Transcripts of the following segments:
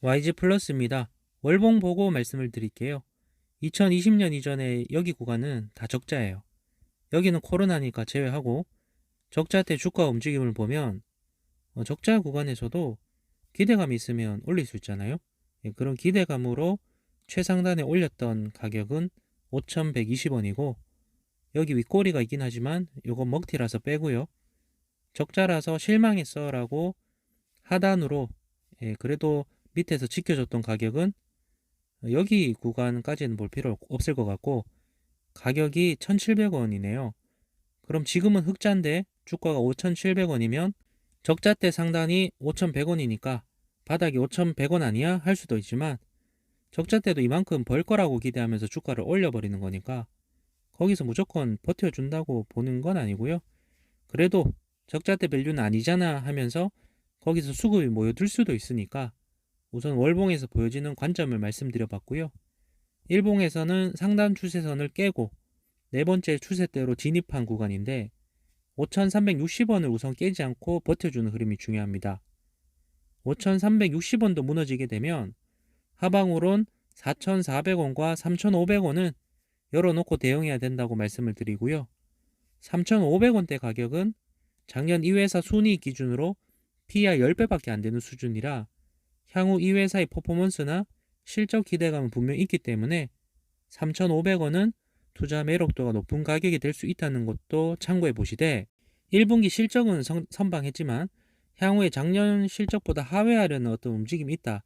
YG 플러스입니다. 월봉 보고 말씀을 드릴게요. 2020년 이전에 여기 구간은 다 적자예요. 여기는 코로나니까 제외하고 적자 때 주가 움직임을 보면 어, 적자 구간에서도 기대감이 있으면 올릴 수 있잖아요. 예, 그런 기대감으로 최상단에 올렸던 가격은 5,120원이고 여기 윗꼬리가 있긴 하지만 요건 먹튀라서 빼고요. 적자라서 실망했어 라고 하단으로 예, 그래도 밑에서 지켜줬던 가격은 여기 구간까지는 볼 필요 없을 것 같고 가격이 1,700원이네요. 그럼 지금은 흑자인데 주가가 5,700원이면 적자 때 상단이 5,100원이니까 바닥이 5,100원 아니야? 할 수도 있지만 적자 때도 이만큼 벌 거라고 기대하면서 주가를 올려버리는 거니까 거기서 무조건 버텨준다고 보는 건 아니고요. 그래도 적자 때 밸류는 아니잖아 하면서 거기서 수급이 모여들 수도 있으니까 우선 월봉에서 보여지는 관점을 말씀드려 봤고요. 일봉에서는 상단 추세선을 깨고 네 번째 추세대로 진입한 구간인데 5,360원을 우선 깨지 않고 버텨주는 흐름이 중요합니다. 5,360원도 무너지게 되면 하방으론 4,400원과 3,500원은 열어놓고 대응해야 된다고 말씀을 드리고요. 3,500원대 가격은 작년 이 회사 순이익 기준으로 PER 10배밖에 안 되는 수준이라 향후 이 회사의 퍼포먼스나 실적 기대감은 분명히 있기 때문에 3,500원은 투자 매력도가 높은 가격이 될 수 있다는 것도 참고해 보시되 1분기 실적은 선, 선방했지만 향후에 작년 실적보다 하회하려는 어떤 움직임이 있다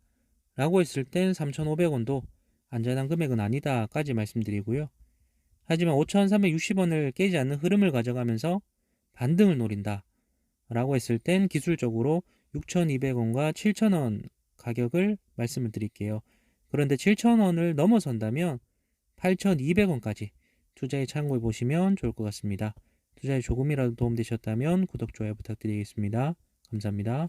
라고 했을 땐 3,500원도 안전한 금액은 아니다까지 말씀드리고요. 하지만 5,360원을 깨지 않는 흐름을 가져가면서 반등을 노린다 라고 했을 땐 기술적으로 6,200원과 7,000원 가격을 말씀을 드릴게요. 그런데 7,000원을 넘어선다면 8,200원까지 투자에 참고해 보시면 좋을 것 같습니다. 투자에 조금이라도 도움되셨다면 구독, 좋아요 부탁드리겠습니다. 감사합니다.